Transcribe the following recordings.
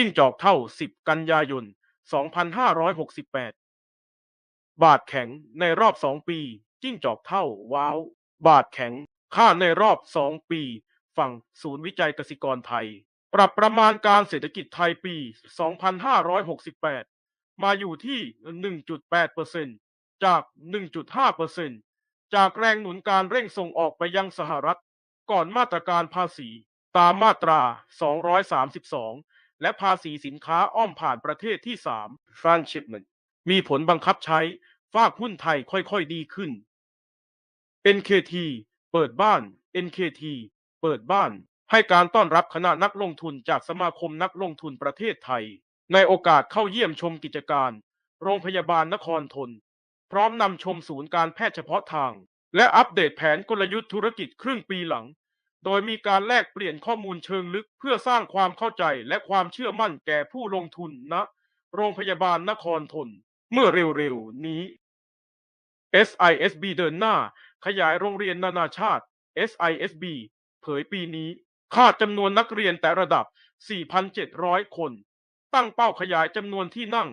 จิ้งจอกเท่า 10 กันยายน 2568 บาทแข็งในรอบ2ปี จิ้งจอกเท่าว้าว บาทแข็งค่าในรอบ2ปี ฝั่งศูนย์วิจัยกสิกรไทย ปรับประมาณการเศรษฐกิจไทยปี 2568 มาอยู่ที่ 1.8%จาก 1.5%จากแรงหนุนการเร่งส่งออกไปยังสหรัฐ ก่อนมาตรการภาษีตามมาตรา 232 และภาษีสินค้าอ้อมผ่านประเทศที่ 3 Transshipment มีผลบังคับใช้ฝากหุ้นไทยค่อยๆดีขึ้น NKT เปิดบ้าน NKT เปิดบ้าน ให้การต้อนรับคณะนักลงทุนจากสมาคมนักลงทุนประเทศไทย ในโอกาสเข้าเยี่ยมชมกิจการ โรงพยาบาลนครทน พร้อมนำชมศูนย์การแพทย์เฉพาะทาง และอัปเดตแผนกลยุทธ์ธุรกิจครึ่งปีหลัง โดยมีการแลกเปลี่ยนข้อมูลเชิงลึกเพื่อสร้างความเข้าใจและความเชื่อมั่นแก่ผู้ลงทุนณโรงพยาบาลนครทนเมื่อเร็วๆนี้ SISB เดินหน้า ขยายโรงเรียนนานาชาติ SISB เผยปีนี้คาดจำนวนนักเรียนแต่ระดับ 4,700 คน ตั้งเป้าขยายจำนวนที่นั่ง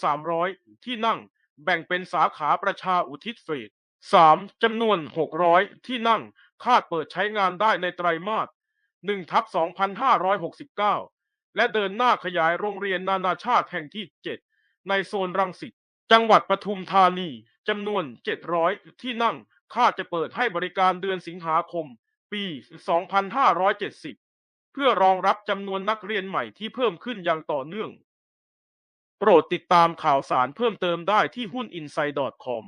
1,300 ที่นั่ง แบ่งเป็นสาขาประชาอุทิศเฟส 3. จำนวน 600 ที่นั่ง คาดเปิดใช้งานได้ในไตรมาส1ทับ2569 และเดินหน้าขยายโรงเรียนนานาชาติแห่งที่ 7 ในโซนรังสิต จังหวัดปทุมธานีจำนวน 700 ที่นั่ง คาดจะเปิดให้บริการเดือนสิงหาคม ปี 2570 เพื่อรองรับจำนวนนักเรียนใหม่ที่เพิ่มขึ้นอย่างต่อเนื่อง โปรดติดตามข่าวสารเพิ่มเติมได้ที่หุ้น inside.com